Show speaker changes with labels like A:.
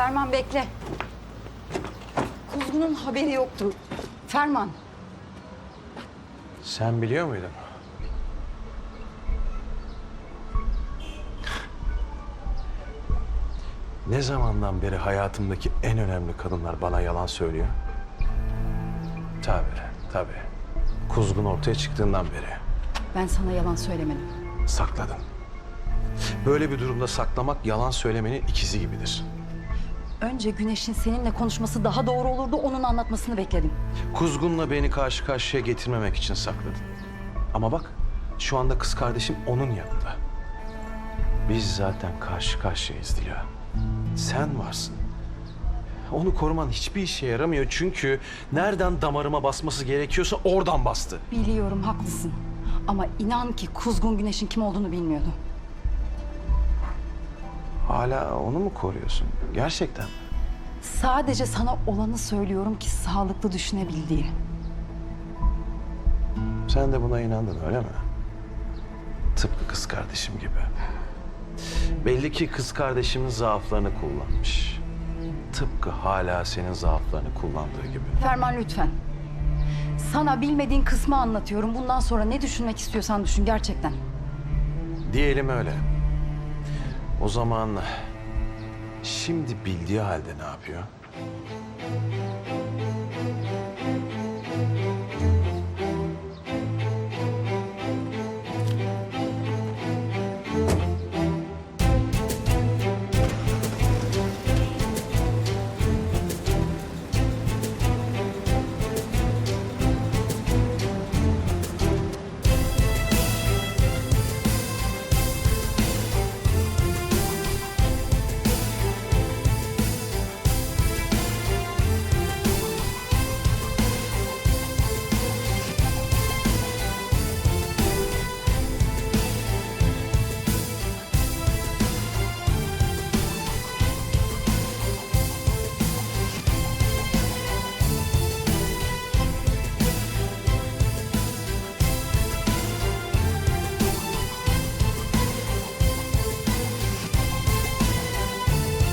A: Ferman bekle. Kuzgun'un haberi yoktu. Ferman.
B: Sen biliyor muydun? Ne zamandan beri hayatımdaki en önemli kadınlar bana yalan söylüyor? Tabii, tabii. Kuzgun ortaya çıktığından beri
A: Ben sana yalan söylemedim.
B: sakladın. Böyle bir durumda saklamak yalan söylemenin ikizi gibidir.
A: Önce Güneş'in seninle konuşması daha doğru olurdu. Onun anlatmasını bekledim.
B: Kuzgun'la beni karşı karşıya getirmemek için sakladın. Ama bak, şu anda kız kardeşim onun yanında. Biz zaten karşı karşıyayız Dila. Sen varsın. Onu koruman hiçbir işe yaramıyor çünkü nereden damarıma basması gerekiyorsa oradan bastı.
A: Biliyorum haklısın. Ama inan ki Kuzgun Güneş'in kim olduğunu bilmiyordu.
B: Hala onu mu koruyorsun? Gerçekten mi?
A: Sadece sana olanı söylüyorum ki sağlıklı düşünebil diye.
B: Sen de buna inandın öyle mi? Tıpkı kız kardeşim gibi. Belli ki kız kardeşimin zaaflarını kullanmış. Tıpkı hala senin zaaflarını kullandığı gibi.
A: Ferman lütfen. Sana bilmediğin kısmı anlatıyorum. Bundan sonra ne düşünmek istiyorsan düşün gerçekten.
B: Diyelim öyle. O zaman şimdi bildiği halde ne yapıyor?